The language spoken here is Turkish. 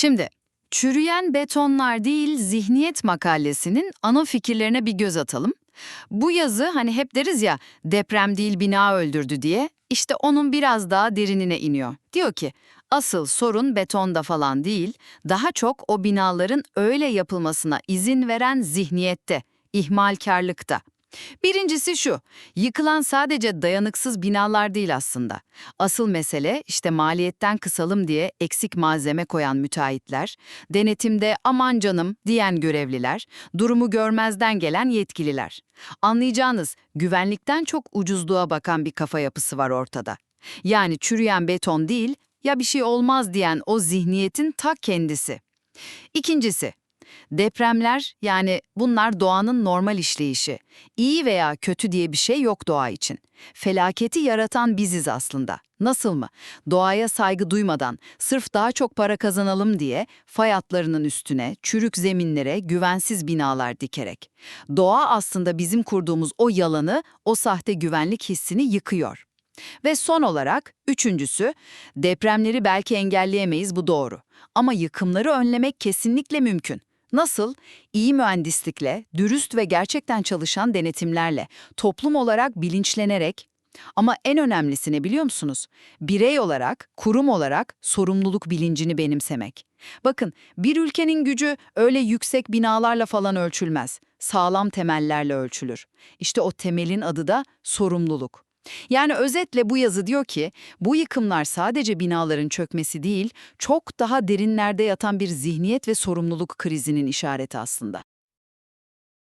Şimdi, çürüyen betonlar değil zihniyet makalesinin ana fikirlerine bir göz atalım. Bu yazı hani hep deriz ya deprem değil bina öldürdü diye. İşte onun biraz daha derinine iniyor. Diyor ki asıl sorun betonda falan değil, daha çok o binaların öyle yapılmasına izin veren zihniyette, ihmalkarlıkta. Birincisi şu, yıkılan sadece dayanıksız binalar değil aslında. Asıl mesele işte maliyetten kısalım diye eksik malzeme koyan müteahhitler, denetimde aman canım diyen görevliler, durumu görmezden gelen yetkililer. Anlayacağınız güvenlikten çok ucuzluğa bakan bir kafa yapısı var ortada. Yani çürüyen beton değil, ya bir şey olmaz diyen o zihniyetin ta kendisi. İkincisi, Depremler yani bunlar doğanın normal işleyişi. İyi veya kötü diye bir şey yok doğa için. Felaketi yaratan biziz aslında. Nasıl mı? Doğaya saygı duymadan, sırf daha çok para kazanalım diye fay hatlarının üstüne, çürük zeminlere güvensiz binalar dikerek. Doğa aslında bizim kurduğumuz o yalanı, o sahte güvenlik hissini yıkıyor. Ve son olarak üçüncüsü, depremleri belki engelleyemeyiz bu doğru. Ama yıkımları önlemek kesinlikle mümkün. Nasıl? İyi mühendislikle, dürüst ve gerçekten çalışan denetimlerle, toplum olarak bilinçlenerek ama en önemlisi ne biliyor musunuz? Birey olarak, kurum olarak sorumluluk bilincini benimsemek. Bakın, bir ülkenin gücü öyle yüksek binalarla falan ölçülmez. Sağlam temellerle ölçülür. İşte o temelin adı da sorumluluk. Yani özetle bu yazı diyor ki, bu yıkımlar sadece binaların çökmesi değil, çok daha derinlerde yatan bir zihniyet ve sorumluluk krizinin işareti aslında.